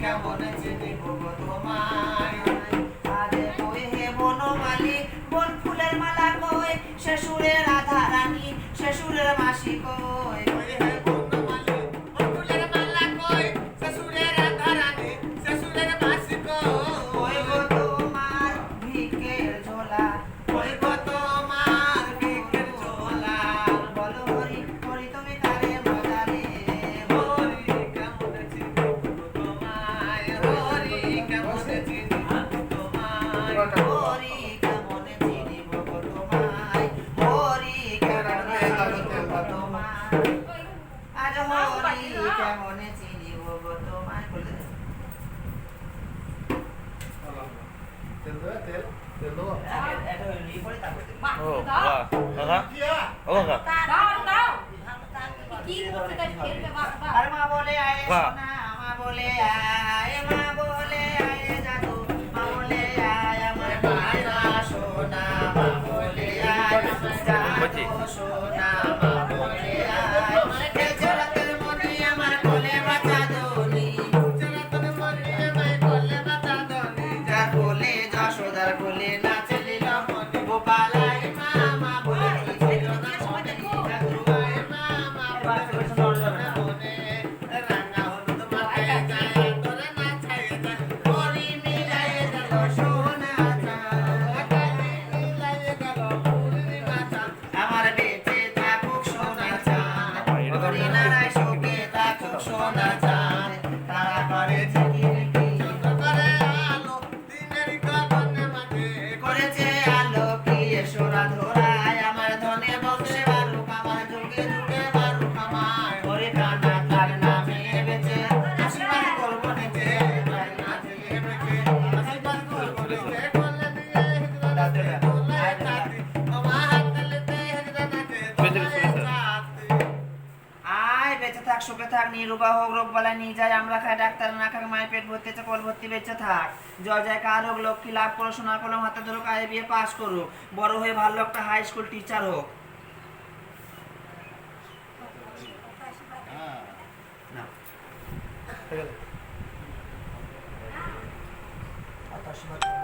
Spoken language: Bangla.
কেমন চিনিব তোমার আরে কই হে বনমালী বন ফুলের মালা কই? শেষুরের রাধা রানী শেষুরের মাসি কই? কেমনে চিনিব তোমায় বলে বলে আয় মা বলে আয় মা বলে আয় জাদু মা বলে আয় আমার মায়া Bye. থাক, সুখে থাক নিরুবা হোক রোগ নিয়ে যায়, আমরা খাই, ডাক্তার না খাই মায়ের পেট ভর্তি কল ভর্তি বেঁচে থাক। জয় কার হোক, লক্ষ্মী লাভ করো, সোনার কলম হাতে ধরো কায়ে বিয়ে পাশ করুক। বড় হয়ে ভালো একটা হাই স্কুল টিচার হোক। 私の。